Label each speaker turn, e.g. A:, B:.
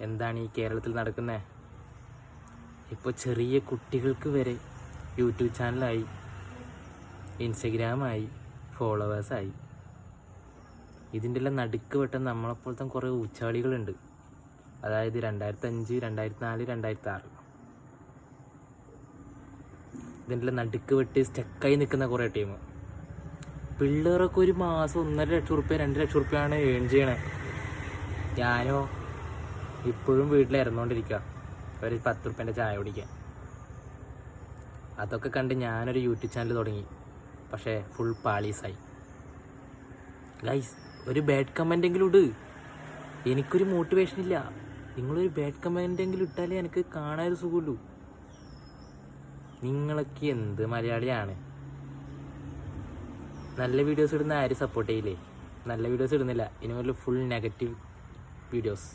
A: എന്താണ് ഈ കേരളത്തിൽ നടക്കുന്നത് ഇപ്പോൾ ചെറിയ കുട്ടികൾക്ക് വരെ യൂട്യൂബ് ചാനലായി ഇൻസ്റ്റഗ്രാമായി ഫോളോവേഴ്സായി. ഇതിന്റെ എല്ലാം നടുക്ക് വെട്ടം നമ്മളെപ്പോലത്തെ കുറേ ഉച്ചാളികളുണ്ട് അതായത് രണ്ടായിരത്തി അഞ്ച് രണ്ടായിരത്തി നാല് രണ്ടായിരത്തി ആറ് ഇതിന്റെ നടുക്ക് വെട്ടി സ്റ്റക്കായി നിൽക്കുന്ന കുറേ ടീം. പിള്ളേരൊക്കെ ഒരു മാസം ഒന്നര ലക്ഷം റുപ്യ രണ്ട് ലക്ഷം റുപ്യാണ് ഏൺ ചെയ്യണേ. ഞാനോ ഇപ്പോഴും വീട്ടിൽ ഇറന്നുകൊണ്ടിരിക്കുക ഒരു പത്ത് റുപ്യന്റെ ചായ കുടിക്കാൻ. അതൊക്കെ കണ്ട് ഞാനൊരു യൂട്യൂബ് ചാനൽ തുടങ്ങി. പക്ഷേ ഫുൾ പാളീസായി. ഗൈസ് ഒരു ബാഡ് കമന്റ് എങ്കിലും ഇട്. എനിക്കൊരു മോട്ടിവേഷൻ ഇല്ല. നിങ്ങളൊരു ബാഡ് കമന്റ് എങ്കിലും ഇട്ടാലേ എനിക്ക് കാണാനൊരു സുഖമുള്ളൂ. നിങ്ങളൊക്കെ എന്ത് മലയാളിയാണ്? നല്ല വീഡിയോസ് ഇടുന്ന ആരും സപ്പോർട്ട് ചെയ്യില്ലേ? നല്ല വീഡിയോസ് ഇടുന്നില്ല. ഇനി മുതൽ ഫുൾ നെഗറ്റീവ് വീഡിയോസ്